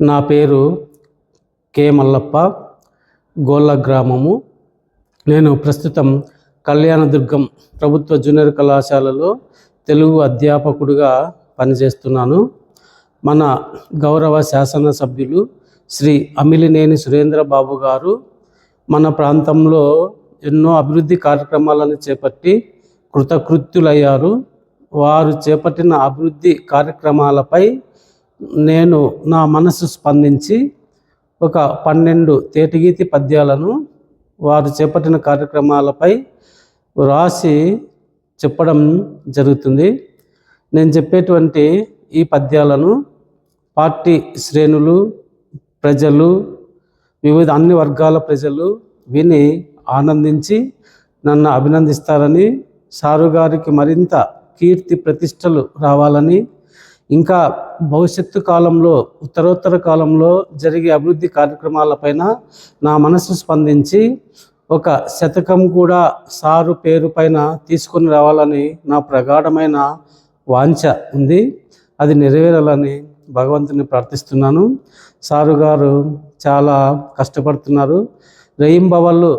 నా పేరు కే మల్లప్ప గోళ్ళ గ్రామము. నేను ప్రస్తుతం కళ్యాణదుర్గం ప్రభుత్వ జూనియర్ కళాశాలలో తెలుగు అధ్యాపకుడిగా పనిచేస్తున్నాను. మన గౌరవ శాసనసభ్యులు శ్రీ అమిలినేని సురేంద్ర బాబు గారు మన ప్రాంతంలో ఎన్నో అభివృద్ధి కార్యక్రమాలను చేపట్టి కృతకృత్యులయ్యారు. వారు చేపట్టిన అభివృద్ధి కార్యక్రమాలపై నేను నా మనసు స్పందించి ఒక పన్నెండు తేటిగీతి పద్యాలను వారు చేపట్టిన కార్యక్రమాలపై వ్రాసి చెప్పడం జరుగుతుంది. నేను చెప్పేటువంటి ఈ పద్యాలను పార్టీ శ్రేణులు ప్రజలు వివిధ అన్ని వర్గాల ప్రజలు విని ఆనందించి నన్ను అభినందిస్తారని సారు గారికి మరింత కీర్తి ప్రతిష్టలు రావాలని ఇంకా భవిష్యత్తు కాలంలో ఉత్తరోత్తర కాలంలో జరిగే అభివృద్ధి కార్యక్రమాలపైన నా మనసు స్పందించి ఒక శతకం కూడా సారు పేరు పైన తీసుకొని రావాలని నా ప్రగాఢమైన వాంఛ ఉంది. అది నెరవేరాలని భగవంతుని ప్రార్థిస్తున్నాను. సారు గారు చాలా కష్టపడుతున్నారు. రెయింబవళ్ళు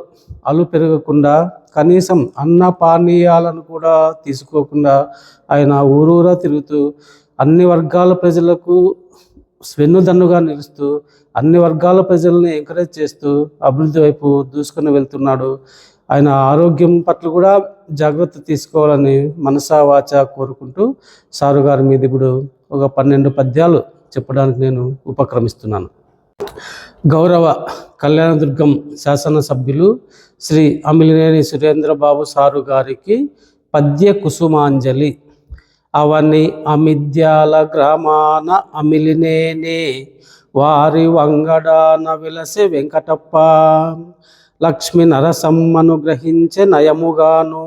అలు పెరగకుండా కనీసం అన్న పానీయాలను కూడా తీసుకోకుండా ఆయన ఊరూరా తిరుగుతూ అన్ని వర్గాల ప్రజలకు వెన్నుదన్నుగా నిలుస్తూ అన్ని వర్గాల ప్రజల్ని ఎంకరేజ్ చేస్తూ అభివృద్ధి వైపు దూసుకొని వెళ్తున్నాడు. ఆయన ఆరోగ్యం పట్ల కూడా జాగ్రత్త తీసుకోవాలని మనసా వాచ కోరుకుంటూ సారు గారి మీద ఇప్పుడు ఒక పన్నెండు పద్యాలు చెప్పడానికి నేను ఉపక్రమిస్తున్నాను. గౌరవ కళ్యాణదుర్గం శాసనసభ్యులు శ్రీ అమిలినేని సురేంద్రబాబు సారు గారికి పద్య కుసుమాంజలి అవని అమిద్యాల గ్రామాన అమిలినేనే వారి వంగడాన విలసి వెంకటప్ప. లక్ష్మి నరసమ్మను గ్రహించే నయముగాను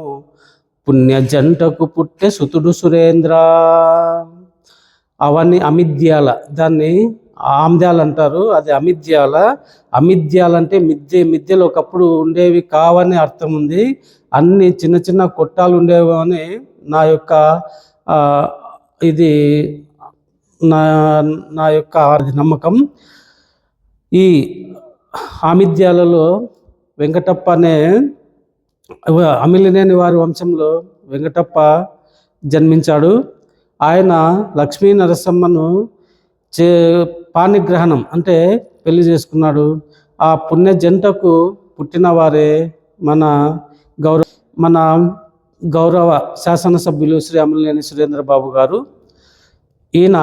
పుణ్య జంటకు పుట్టే సుతుడు సురేంద్ర. అవన్నీ అమిద్యాల దాన్ని ఆమ్ద్యాలు అంటారు. అది అమిద్యాల. అమిద్యాలు అంటే మిద్దె మిద్దెలు ఒకప్పుడు ఉండేవి కావని అర్థం ఉంది. అన్ని చిన్న చిన్న కొట్టాలు ఉండేవి అని నా యొక్క ఇది నా నా యొక్క నమ్మకం. ఈ ఆమిద్యాలలో వెంకటప్ప అనే అమిలినేని వారి వంశంలో వెంకటప్ప జన్మించాడు. ఆయన లక్ష్మీ నరసమ్మను చే పాణిగ్రహణం అంటే పెళ్ళి చేసుకున్నాడు. ఆ పుణ్య జంటకు పుట్టిన వారే మన గౌరవ మన గౌరవ శాసనసభ్యులు శ్రీ అమలనేని సురేంద్రబాబు గారు. ఈయన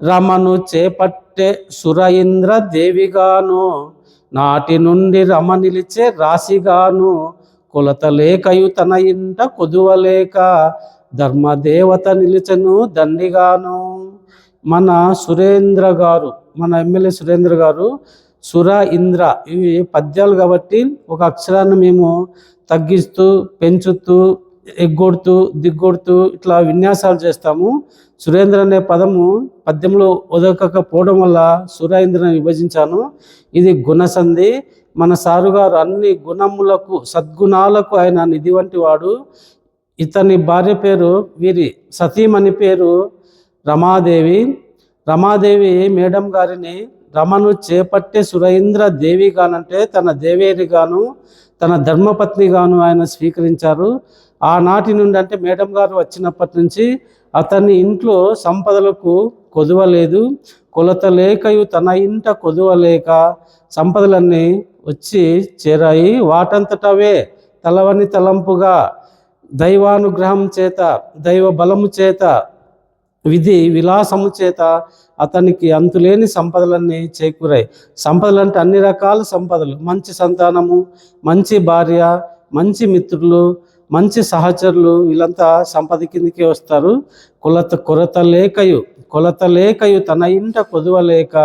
రమను చేపట్టే సురయింద్ర దేవిగాను నాటి నుండి రమ నిలిచే రాశిగాను కొలత లేకయు తన ఇంట కొదువలేక ధర్మదేవత నిలిచెను దండిగాను. మన సురేంద్ర గారు మన ఎమ్మెల్యే సురేంద్ర గారు సుర ఇంద్ర ఇవి పద్యాలు కాబట్టి ఒక అక్షరాన్ని మేము తగ్గిస్తూ పెంచుతూ ఎగ్గొడుతూ దిగ్గొడుతూ ఇట్లా విన్యాసాలు చేస్తాము. సురేంద్ర అనే పదము పద్యంలో ఒదకకపోవడం వల్ల సురేంద్రని విభజించాను. ఇది గుణసంధి. మన సారుగారు అన్ని గుణములకు సద్గుణాలకు ఆయన నిధి వంటి వాడు. ఇతని భార్య పేరు వీరి సతీమణి పేరు రమాదేవి. రమాదేవి మేడం గారిని రమను చేపట్టే సురేంద్ర దేవి గానంటే తన దేవేరిగాను తన ధర్మపత్నిగాను ఆయన స్వీకరించారు. ఆనాటి నుండి అంటే మేడం గారు వచ్చినప్పటి నుంచి అతని ఇంట్లో సంపదలకు కొదువలేదు కొలత లేకయు తన ఇంట కొదువలేక సంపదలన్నీ వచ్చి చేరాయి. వాటంతటవే తలవని తలంపుగా దైవానుగ్రహం చేత దైవ బలము చేత విధి విలాసము చేత అతనికి అంతులేని సంపదలన్నీ చేకూరాయి. సంపదలు అంటే అన్ని రకాల సంపదలు. మంచి సంతానము మంచి భార్య మంచి మిత్రులు మంచి సహచరులు వీళ్ళంతా సంపద కిందకే వస్తారు. కొలత కొరత లేకయు కొలత లేకయు తన ఇంట కొదువలేక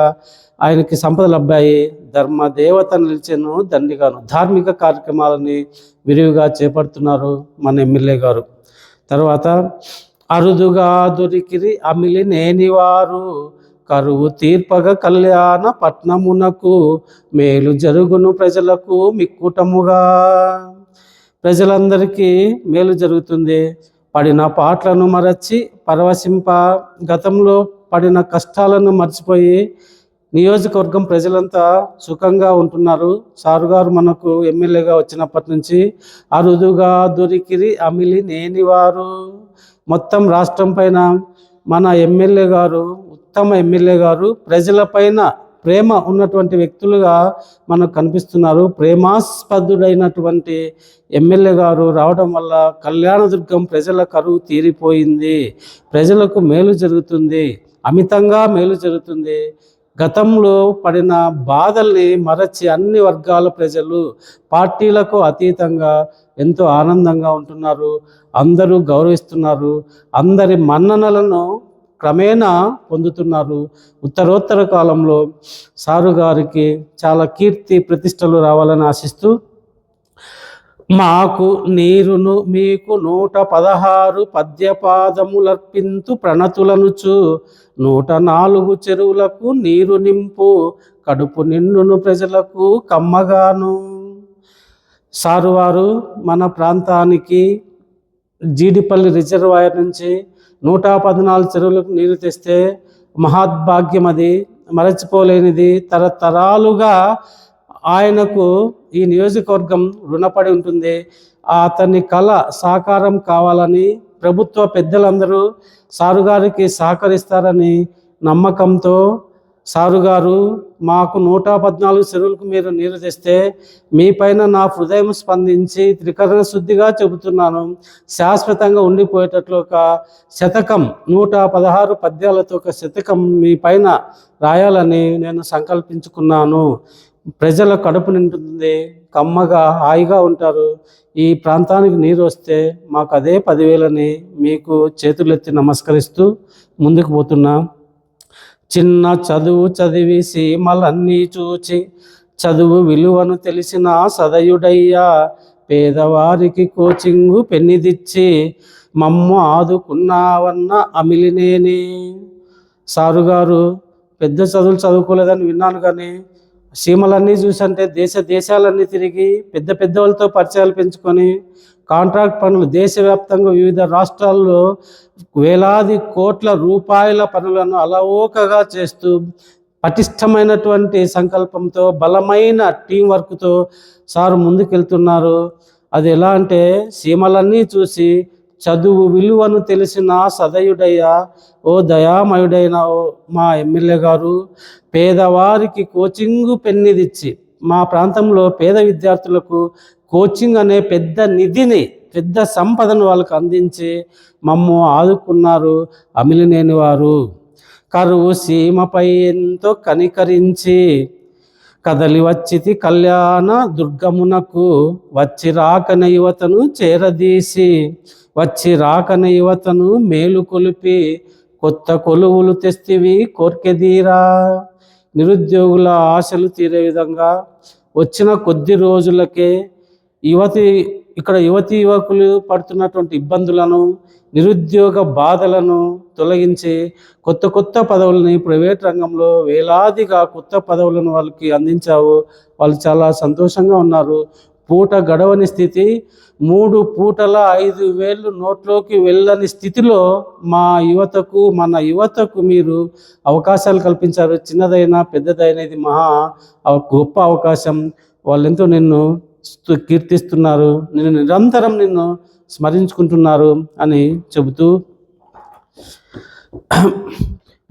ఆయనకి సంపదలు అబ్బాయి ధర్మ దేవత నిలిచెను దండిగాను. ధార్మిక కార్యక్రమాలని విరివిగా చేపడుతున్నారు మన ఎమ్మెల్యే గారు. తర్వాత అరుదుగా దొరికిరి అమిలి నేనివారు. కరువు తీర్పగ కళ్యాణ పట్నమునకు మేలు జరుగును ప్రజలకు మిక్కుటముగా. ప్రజలందరికీ మేలు జరుగుతుంది. పడిన పాటలను మరచి పరవశింప గతంలో పడిన కష్టాలను మర్చిపోయి నియోజకవర్గం ప్రజలంతా సుఖంగా ఉంటున్నారు. సారు గారు మనకు ఎమ్మెల్యేగా వచ్చినప్పటి నుంచి అరుదుగా దొరికిరి అమిలి నేనివారు మొత్తం రాష్ట్రం పైన మన ఎమ్మెల్యే గారు ఉత్తమ ఎమ్మెల్యే గారు ప్రజలపైన ప్రేమ ఉన్నటువంటి వ్యక్తులుగా మనకు కనిపిస్తున్నారు. ప్రేమాస్పదుడైనటువంటి ఎమ్మెల్యే గారు రావడం వల్ల కళ్యాణదుర్గం ప్రజల కరువు తీరిపోయింది. ప్రజలకు మేలు జరుగుతుంది. అమితంగా మేలు జరుగుతుంది. గతంలో పడిన బాధల్ని మరచి అన్ని వర్గాల ప్రజలు పార్టీలకు అతీతంగా ఎంతో ఆనందంగా ఉంటున్నారు. అందరూ గౌరవిస్తున్నారు. అందరి మన్ననలను క్రమేణా పొందుతున్నారు. ఉత్తరోత్తర కాలంలో సారు గారికి చాలా కీర్తి ప్రతిష్టలు రావాలని ఆశిస్తూ మాకు నీరును మీకు నూట పదహారు పద్యపాదములర్పింతు ప్రణతులనుచు నూట నాలుగు చెరువులకు నీరు నింపు కడుపు నిండును ప్రజలకు కమ్మగాను. సారువారు మన ప్రాంతానికి జీడిపల్లి రిజర్వాయర్ నుంచి నూట పద్నాలుగు చెరువులకు నీరు తెస్తే మహాద్భాగ్యం అది. మరచిపోలేనిది తరతరాలుగా ఆయనకు ఈ నియోజకవర్గం రుణపడి ఉంటుంది. అతని కళ సాకారం కావాలని ప్రభుత్వ పెద్దలందరూ సారుగారికి సహకరిస్తారని నమ్మకంతో సారుగారు మాకు నూట పద్నాలుగు చెరువులకు మీరు నీరు తెస్తే మీ పైన నా హృదయం స్పందించి త్రికరణ శుద్ధిగా చెబుతున్నాను. శాశ్వతంగా ఉండిపోయేటట్లు ఒక శతకం నూట పదహారు పద్యాలతో ఒక శతకం మీ పైన రాయాలని నేను సంకల్పించుకున్నాను. ప్రజల కడుపు నిండుతుంది. కమ్మగా హాయిగా ఉంటారు. ఈ ప్రాంతానికి నీరు వస్తే మాకు అదే పదివేలని మీకు చేతులెత్తి నమస్కరిస్తూ ముందుకు పోతున్నాం. చిన్న చదువు చదివి సీమలన్నీ చూచి చదువు విలువను తెలిసిన సదయుడయ్యా పేదవారికి కోచింగు పెన్నిదిచ్చి మమ్ము ఆదుకున్నావన్న అమిలినేని. సారుగారు పెద్ద చదువులు చదువుకోలేదని విన్నాను కానీ సీమలన్నీ చూసంటే దేశ దేశాలన్నీ తిరిగి పెద్ద పెద్ద వాళ్ళతో పరిచయాలు పెంచుకొని కాంట్రాక్ట్ పనులు దేశవ్యాప్తంగా వివిధ రాష్ట్రాల్లో వేలాది కోట్ల రూపాయల పనులను అలవోకగా చేస్తూ పటిష్టమైనటువంటి సంకల్పంతో బలమైన టీం వర్క్తో సారు ముందుకెళ్తున్నారు. అది ఎలా అంటే సీమలన్నీ చూసి చదువు విలువను తెలిసిన సదయుడయ్యా ఓ దయామయుడైన ఓ మా ఎమ్మెల్యే గారు పేదవారికి కోచింగు పెన్నిదిచ్చి మా ప్రాంతంలో పేద విద్యార్థులకు కోచింగ్ అనే పెద్ద నిధిని పెద్ద సంపదను వాళ్ళకు అందించి మమ్ము ఆదుకున్నారు అమిలినేని వారు. కరువు సీమపై ఎంతో కనికరించి కదలి వచ్చితి కళ్యాణ దుర్గమునకు వచ్చి రాకన యువతను చేరదీసి వచ్చి రాకన యువతను మేలు కొలిపి కొత్త కొలువులు తెస్తివి కోర్కెదీరా నిరుద్యోగుల ఆశలు తీరే విధంగా వచ్చిన కొద్ది రోజులకే యువతి ఇక్కడ యువతి యువకులు పడుతున్నటువంటి ఇబ్బందులను నిరుద్యోగ బాధలను తొలగించి కొత్త కొత్త పదవులని ప్రైవేట్ రంగంలో వేలాదిగా కొత్త పదవులను వాళ్ళకి అందించావు. వాళ్ళు చాలా సంతోషంగా ఉన్నారు. పూట గడవని స్థితి మూడు పూటల ఐదు వేలు నోట్లోకి వెళ్ళని స్థితిలో మా యువతకు మన యువతకు మీరు అవకాశాలు కల్పించారు. చిన్నదైనా పెద్దదైనది మహా గొప్ప అవకాశం. వాళ్ళెంతో నిన్ను కీర్తిస్తున్నారు. నిన్ను నిరంతరం నిన్ను స్మరించుకుంటున్నారు అని చెబుతూ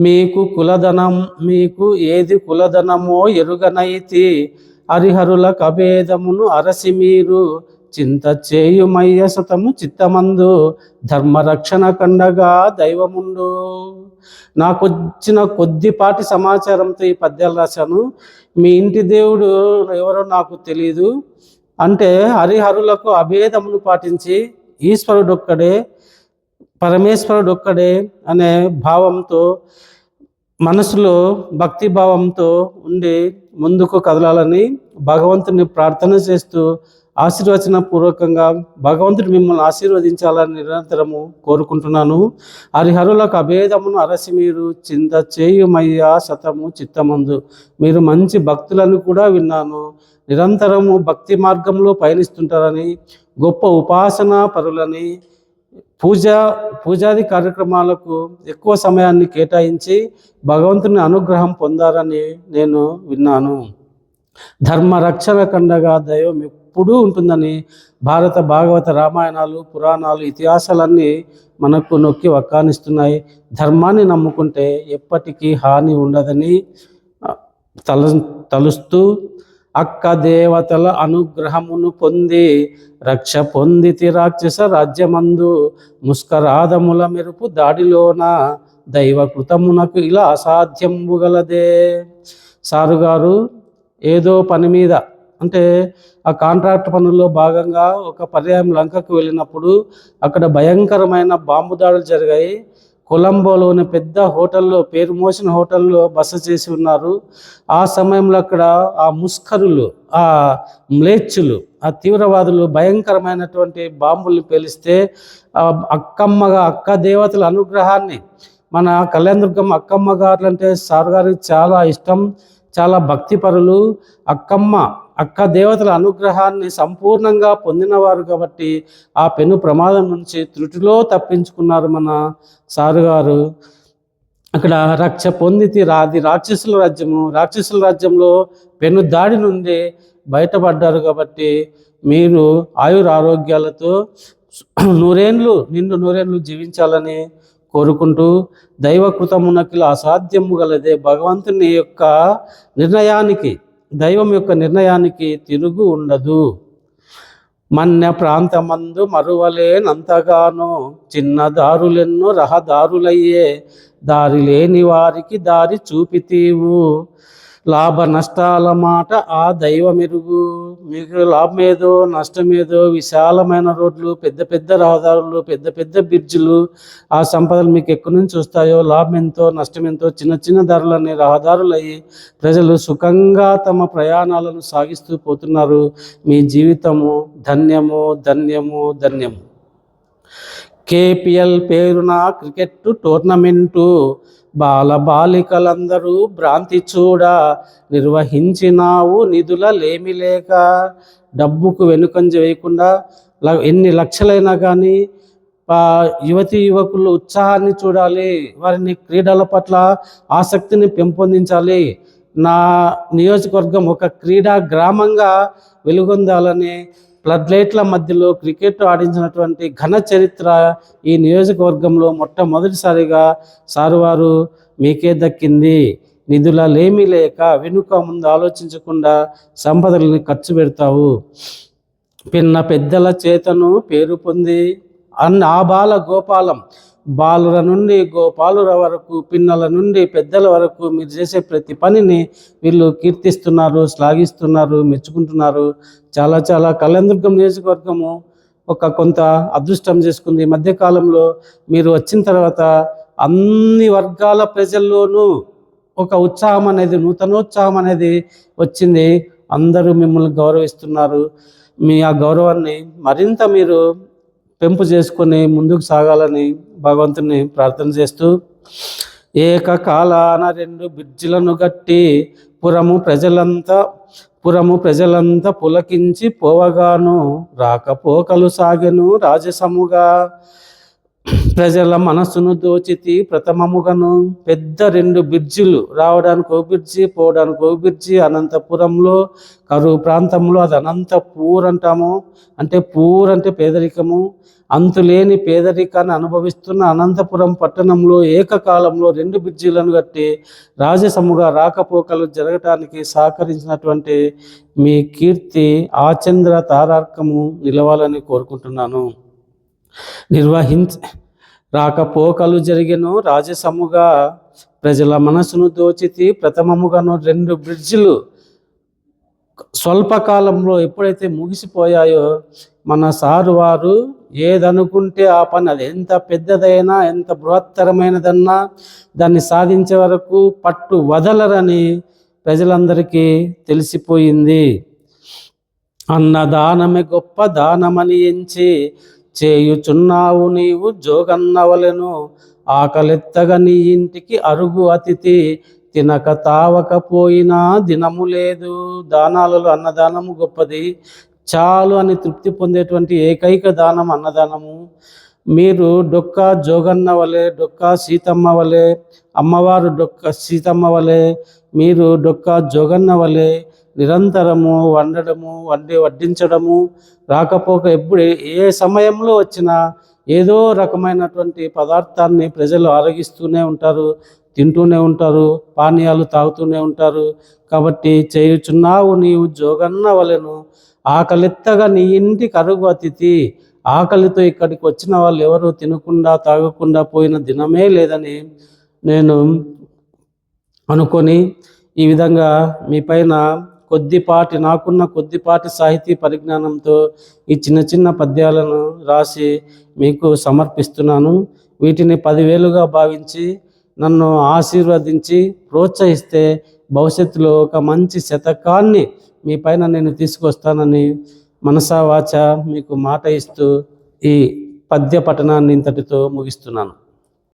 మీకు కులధనం మీకు ఏది కులధనమో ఎరుగనైతి. హరిహరుల కభేదమును అరసి మీరు. చింత చేయుమయ్య సతము చిత్తమందు. ధర్మరక్షణ కండగా దైవముండు. నాకు వచ్చిన కొద్దిపాటి సమాచారంతో ఈ పద్యాలు రాశాను. మీ ఇంటి దేవుడు ఎవరో నాకు తెలియదు అంటే హరిహరులకు అభేదమును పాటించి ఈశ్వరుడు ఒక్కడే పరమేశ్వరుడు ఒక్కడే అనే భావంతో మనసులో భక్తి భావంతో ఉండి ముందుకు కదలాలని భగవంతుని ప్రార్థన చేస్తూ ఆశీర్వచన పూర్వకంగా భగవంతుడు మిమ్మల్ని ఆశీర్వదించాలని నిరంతరము కోరుకుంటున్నాను. హరిహరులకు అభేదమును అరసి మీరు చింత చేయుమయ్యా శతము చిత్తమందు. మీరు మంచి భక్తులను కూడా విన్నాను. నిరంతరము భక్తి మార్గంలో పయనిస్తుంటారని గొప్ప ఉపాసనా పరులని పూజ పూజాది కార్యక్రమాలకు ఎక్కువ సమయాన్ని కేటాయించి భగవంతుని అనుగ్రహం పొందారని నేను విన్నాను. ధర్మ రక్షణ కండగా దైవం ఎప్పుడూ ఉంటుందని భారత భాగవత రామాయణాలు పురాణాలు ఇతిహాసాలన్నీ మనకు నొక్కి వక్కానిస్తున్నాయి. ధర్మాన్ని నమ్ముకుంటే ఎప్పటికీ హాని ఉండదని తల తలుస్తూ అక్క దేవతల అనుగ్రహమును పొంది రక్ష పొందితి రాక్షస రాజ్యమందు ముస్కరాదముల మెరుపు దాడిలోన దైవ కృతమునకు ఇలా అసాధ్యంబు గలదే. సారు గారు ఏదో పని మీద అంటే ఆ కాంట్రాక్ట్ పనుల్లో భాగంగా ఒక పర్యాయం లంకకు వెళ్ళినప్పుడు అక్కడ భయంకరమైన బాంబు దాడులు జరిగాయి. కొలంబోలోని పెద్ద హోటల్లో పేరు మోసిన హోటల్లో బస చేసి ఉన్నారు. ఆ సమయంలో అక్కడ ఆ ముస్కరులు ఆ మ్లేచ్చులు ఆ తీవ్రవాదులు భయంకరమైనటువంటి బాంబుల్ని పేలిస్తే అక్కమ్మగా అక్క దేవతల అనుగ్రహాన్ని మన కళ్యాణదుర్గం అక్కమ్మ గారు అంటే సార్ గారికి చాలా ఇష్టం చాలా భక్తిపరులు. అక్కమ్మ అక్క దేవతల అనుగ్రహాన్ని సంపూర్ణంగా పొందినవారు కాబట్టి ఆ పెను ప్రమాదం నుంచి త్రుటిలో తప్పించుకున్నారు మన సారుగారు. అక్కడ రక్ష పొందితి రాది రాక్షసుల రాజ్యము. రాక్షసుల రాజ్యంలో పెను దాడి నుండి బయటపడ్డారు కాబట్టి మీరు ఆయుర ఆరోగ్యాలతో నూరేండ్లు నిండు నూరేండ్లు జీవించాలని కోరుకుంటూ దైవకృతమునకిల అసాధ్యము గలదే భగవంతుని యొక్క నిర్ణయానికి దైవం యొక్క నిర్ణయానికి తిరుగు ఉండదు. మన్య ప్రాంతమందు మరువలేనంతగానో చిన్న దారులెన్నో రహదారులయ్యే దారి లేని వారికి దారి చూపితీవు. లాభ నష్టాల మాట ఆ దైవమెరుగు. మీకు లాభమేదో నష్టమేదో విశాలమైన రోడ్లు పెద్ద పెద్ద రహదారులు పెద్ద పెద్ద బ్రిడ్జిలు ఆ సంపదలు మీకు ఎక్కడి నుంచి వస్తాయో లాభం ఎంతో నష్టం ఎంతో చిన్న చిన్న ధరలని రహదారులయ్యి ప్రజలు సుఖంగా తమ ప్రయాణాలను సాగిస్తూ పోతున్నారు. మీ జీవితము ధన్యము ధన్యము ధన్యము. కేపిఎల్ పేరున క్రికెట్ టోర్నమెంటు బాల బాలికలందరూ భ్రాంతి చూడ నిర్వహించినావు నిధుల లేమి లేక. డబ్బుకు వెనుకంజ వేయకుండా ల- ఎన్ని లక్షలైనా కానీ యువతి యువకులు ఉత్సాహాన్ని చూడాలి. వారిని క్రీడల పట్ల ఆసక్తిని పెంపొందించాలి. నా నియోజకవర్గం ఒక క్రీడా గ్రామంగా వెలుగొందాలని లైట్ల మధ్యలో క్రికెట్ ఆడించినటువంటి ఘన చరిత్ర ఈ నియోజకవర్గంలో మొట్టమొదటిసారిగా సారువారు మీకే దక్కింది. నిధుల లేమి లేక వెనుక ముందు ఆలోచించకుండా సంపదలని ఖర్చు పెడతావు. పిన్న పెద్దల చేతను పేరు పొంది అన్న ఆ బాల గోపాలం బాలుర నుండి గోపాలుర వరకు పిన్నల నుండి పెద్దల వరకు మీరు చేసే ప్రతి పనిని వీళ్ళు కీర్తిస్తున్నారు శ్లాఘిస్తున్నారు మెచ్చుకుంటున్నారు. చాలా చాలా కళ్యాణదుర్గం నియోజకవర్గము ఒక కొంత అదృష్టం చేసుకుంది. ఈ మధ్యకాలంలో మీరు వచ్చిన తర్వాత అన్ని వర్గాల ప్రజల్లోనూ ఒక ఉత్సాహం అనేది నూతనోత్సాహం అనేది వచ్చింది. అందరూ మిమ్మల్ని గౌరవిస్తున్నారు. మీ ఆ గౌరవాన్ని మరింత మీరు పెంపు చేసుకొని ముందుకు సాగాలని భగవంతుని ప్రార్థన చేస్తూ ఏకకాలాన రెండు బ్రిడ్జిలను గట్టి పురము ప్రజలంతా పురము ప్రజలంతా పులకించి పోవగాను రాకపోకలు సాగెను రాజసముగా. ప్రజల మనస్సును దోచితి ప్రథమముగను. పెద్ద రెండు బ్రిడ్జిలు రావడానికి ఓ బ్రిడ్జి పోవడానికి ఓ బ్రిడ్జి అనంతపురంలో కరువు ప్రాంతంలో అది అనంతపూర్ అంటాము. అంటే పూర్ అంటే పేదరికము. అంతులేని పేదరికాన్ని అనుభవిస్తున్న అనంతపురం పట్టణంలో ఏకకాలంలో రెండు బ్రిడ్జిలను కట్టి రాజసముగా రాకపోకలు జరగటానికి సహకరించినటువంటి మీ కీర్తి ఆచంద్ర తారార్కము నిలవాలని కోరుకుంటున్నాను. నిర్వహించ రాకపోకలు జరిగను. రాజసముగా ప్రజల మనసును దోచితి. ప్రథమముగాను రెండు బ్రిడ్జిలు స్వల్పకాలంలో ఎప్పుడైతే ముగిసిపోయాయో మన సారు వారు ఏదనుకుంటే ఆ పని అది ఎంత పెద్దదైనా ఎంత బృహత్తరమైనదన్నా దాన్ని సాధించే వరకు పట్టు వదలరని ప్రజలందరికీ తెలిసిపోయింది. అన్నదానమే గొప్ప దానమని ఎంచి చేయుచున్నావు నీవు జోగన్నవలను. ఆకలెత్తగా నీ ఇంటికి అరుగు అతిథి తినక తావకపోయినా దినము లేదు. దానాలలో అన్నదానము గొప్పది. చాలు అని తృప్తి పొందేటువంటి ఏకైక దానం అన్నదానము. మీరు డొక్క జోగన్న వలె డొక్క సీతమ్మ వలె అమ్మవారు డొక్క సీతమ్మ వలె మీరు డొక్క జోగన్న వలె నిరంతరము వండడము వండి వడ్డించడము రాకపోక ఎప్పుడు ఏ సమయంలో వచ్చినా ఏదో రకమైనటువంటి పదార్థాన్ని ప్రజలు ఆరగిస్తూనే ఉంటారు తింటూనే ఉంటారు పానీయాలు తాగుతూనే ఉంటారు. కాబట్టి చేయుచున్నావు నీవు జోగన్న వలెను ఆకలిత్తగా నీ ఇంటి కరుగు అతిథి. ఆకలితో ఇక్కడికి వచ్చిన వాళ్ళు ఎవరు తినకుండా తాగకుండా పోయిన దినమే లేదని నేను అనుకొని ఈ విధంగా మీ పైన కొద్దిపాటి నాకున్న కొద్దిపాటి సాహితీ పరిజ్ఞానంతో ఈ చిన్న చిన్న పద్యాలను రాసి మీకు సమర్పిస్తున్నాను. వీటిని పదివేలుగా భావించి నన్ను ఆశీర్వదించి ప్రోత్సహిస్తే భవిష్యత్తులో ఒక మంచి శతకాన్ని మీ పైన నేను తీసుకొస్తానని మనసావాచ మీకు మాట ఇస్తూ ఈ పద్య పఠనాన్ని ఇంతటితో ముగిస్తున్నాను.